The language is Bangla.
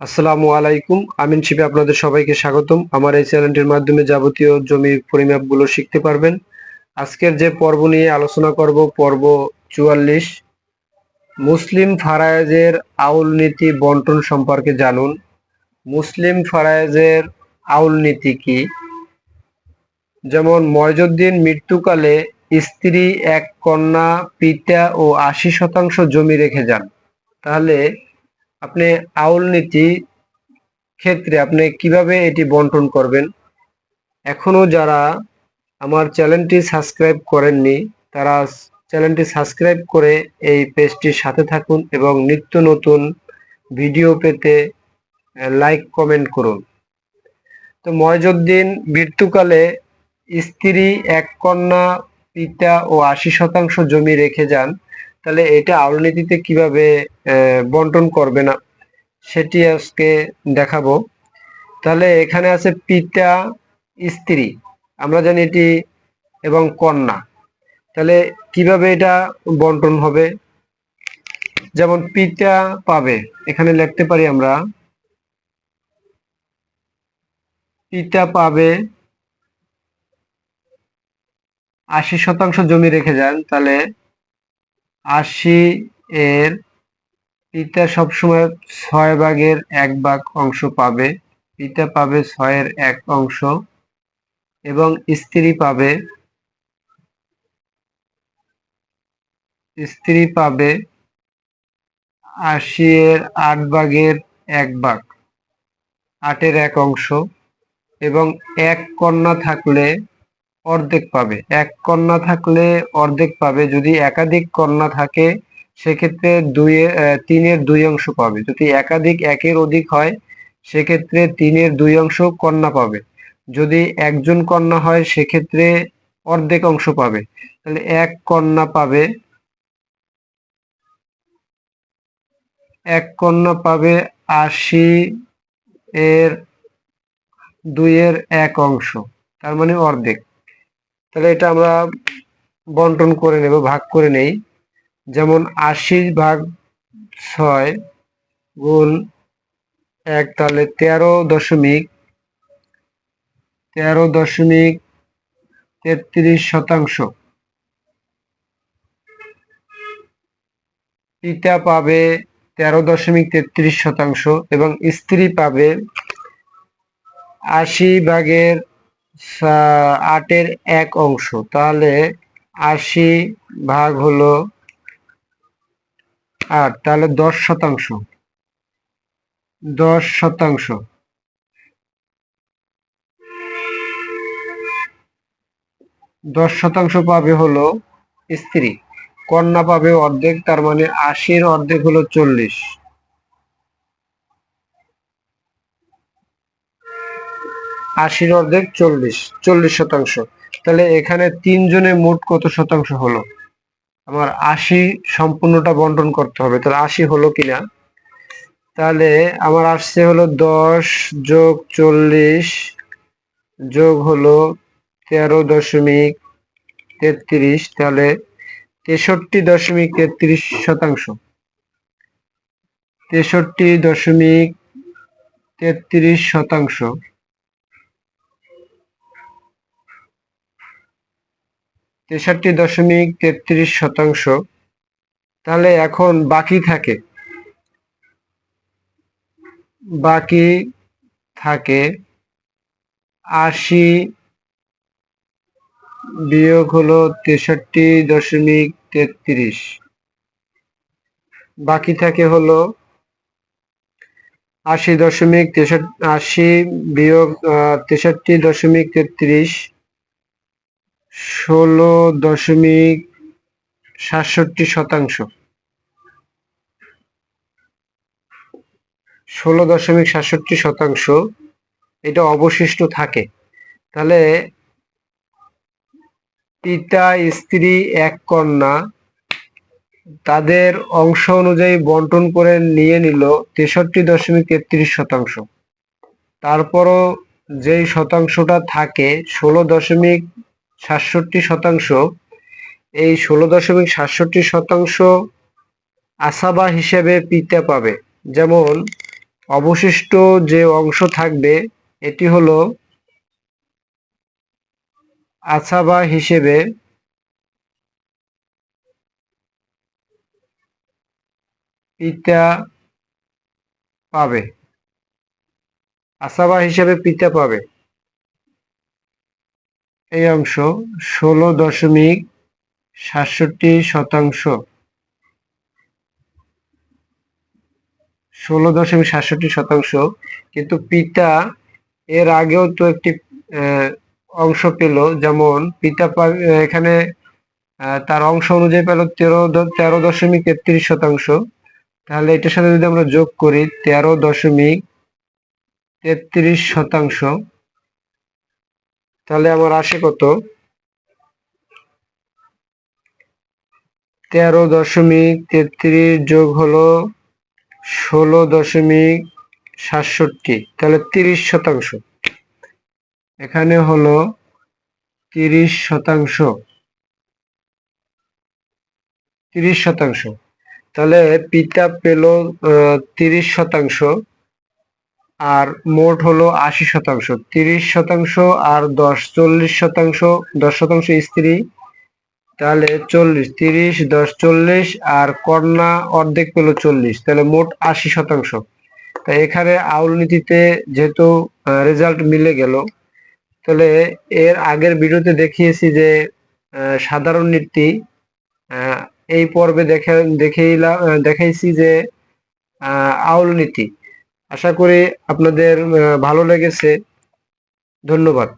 আসসালামু আলাইকুম। আমিন শিবে আপনাদের সবাইকে স্বাগতম। আমার এই চ্যানেলটির মাধ্যমে যাবতীয় জমির পরিমাপগুলো শিখতে পারবেন। আজকের যে পর্ব নিয়ে আলোচনা করব, পর্ব চুয়াল্লিশ। মুসলিম ফারায়েজের আউল নীতি বন্টন সম্পর্কে জানুন। মুসলিম ফারায়েজের আউল নীতি কি? যেমন, ময়জুদ্দিন মৃত্যুকালে স্ত্রী এক কন্যা পিতা ও আশি শতাংশ জমি রেখে যান। তাহলে আপনি আউল নীতি ক্ষেত্রে আপনি কীভাবে এটি বন্টন করবেন? এখনও যারা আমার চ্যানেলটি সাবস্ক্রাইব করেননি, তারা চ্যানেলটি সাবস্ক্রাইব করে এই পেজটির সাথে থাকুন এবং নিত্য নতুন ভিডিও পেতে লাইক, কমেন্ট করুন। তো ময়জুদ্দিন মৃত্যুকালে স্ত্রী এক কন্যা, পিতা ও আশি শতাংশ জমি রেখে যান। তাহলে এটা আউলনীতিতে কীভাবে বন্টন করবে না, সেটি আজকে দেখাবো। তাহলে এখানে আছে পিতা, স্ত্রী, আমরা জানি এটি এবং কন্যা। তাহলে কীভাবে এটা বন্টন হবে? যেমন পিতা পাবে, এখানে লিখতে পারি আমরা, পিতা পাবে আশি শতাংশ জমি রেখে যান, তাহলে আশি এর পিতা সবসময় ছয় ভাগের এক ভাগ অংশ পাবে। পিতা পাবে ছয়ের এক অংশ এবং স্ত্রী পাবে স্ত্রী পাবে আশি এর আট ভাগের এক ভাগ, আটের এক অংশ এবং এক কন্যা থাকলে অর্ধেক পাবে। এক কন্যা থাকলে অর্ধেক পাবে। যদি একাধিক কন্যা থাকে, সেক্ষেত্রে দুই তিনের দুই অংশ পাবে। যদি একাধিক একের অধিক হয়, সেক্ষেত্রে তিনের দুই অংশ কন্যা পাবে। যদি একজন কন্যা হয়, সেক্ষেত্রে অর্ধেক অংশ পাবে। তাহলে এক কন্যা পাবে, এক কন্যা পাবে আশি এর দুইয়ের এক অংশ। তার মানে অর্ধেক। তাহলে এটা আমরা বন্টন করে নেব, ভাগ করে নেই। যেমন আশি ভাগ ছয় গুণ এক, তাহলে তেরো দশমিক তেরো দশমিক তেত্রিশ শতাংশ। পিতা পাবে তেরো দশমিক তেত্রিশ শতাংশ এবং স্ত্রী পাবে আশি ভাগের আটের এক অংশ। তাহলে আশি ভাগ হলো আট, তাহলে দশ শতাংশ। দশ শতাংশ। দশ শতাংশ পাবে হলো স্ত্রী। কন্যা পাবে অর্ধেক, তার মানে আশির অর্ধেক হলো চল্লিশ। আশির অর্ধেক চল্লিশ চল্লিশ শতাংশ। তাহলে এখানে তিনজনে মোট কত শতাংশ হলো? আমার আশি সম্পূর্ণটা বন্টন করতে হবে। তাহলে আশি হলো কিনা? তাহলে আমার আসছে হলো দশ যোগ চল্লিশ যোগ হলো তেরো দশমিক তেত্রিশ, তাহলে তেষট্টি দশমিক তেত্রিশ শতাংশ। তেষট্টি দশমিক তেত্রিশ শতাংশ। তেষট্টি দশমিক তেত্রিশ শতাংশ। তাহলে এখন বাকি থাকে। বাকি থাকে আশি বিয়োগ হলো তেষট্টি দশমিক তেত্রিশ। বাকি থাকে হলো আশি দশমিক তেষট্টি আশি বিয়োগ তেষট্টি দশমিক তেত্রিশ ষোলো দশমিক সাতষট্টি শতাংশ। ষোলো দশমিক সাতষট্টি শতাংশ, এটা অবশিষ্ট থাকে। তাহলে পিতা, স্ত্রী, এক কন্যা, তাদের অংশ অনুযায়ী বন্টন করে নিয়ে নিল তেষট্টি দশমিক তেত্রিশ শতাংশ। তারপরও যেই শতাংশটা থাকে, ষোলো দশমিক সাতষট্টি শতাংশ। এই ষোলো দশমিক সাতষট্টি শতাংশ আসাবা হিসেবে পিতা পাবে। যেমন, অবশিষ্ট যে অংশ থাকবে, এটি হলো আছাবা হিসেবে পিতা পাবে। আসাবা হিসেবে পিতা পাবে। এই অংশ ষোলো দশমিক সাতষট্টি শতাংশ। ষোলো দশমিক সাতষট্টি শতাংশ। কিন্তু পিতা এর আগেও তো একটি অংশ পেল। যেমন পিতা এখানে তার অংশ অনুযায়ী পেল তেরো তেরো দশমিক তেত্রিশ শতাংশ। তাহলে এটার সাথে যদি আমরা যোগ করি, তেরো দশমিক তেত্রিশ শতাংশ। তাহলে আমার আসে কত? তেরো দশমিক তেত্রিশ যোগ হলো ষোলো দশমিক সাতষট্টি, তাহলে তিরিশ শতাংশ। এখানে হলো তিরিশ শতাংশ। তিরিশ শতাংশ। তাহলে পিতা পেল তিরিশ শতাংশ। আর মোট হলো আশি শতাংশ, তিরিশ শতাংশ আর দশ, চল্লিশ শতাংশ, দশ শতাংশ স্ত্রী, তাহলে চল্লিশ, তিরিশ, দশ, চল্লিশ আর কন্যা অর্ধেক পেল চল্লিশ, তাহলে মোট আশি শতাংশ। তা এখানে আউল নীতিতে যেহেতু রেজাল্ট মিলে গেল, তাহলে এর আগের ভিডিওতে দেখিয়েছি যে সাধারণ নীতি এই পর্বে দেখে দেখাইলাম দেখাইছি যে আউল নীতি। আশা করি আপনাদের ভালো লেগেছে। ধন্যবাদ।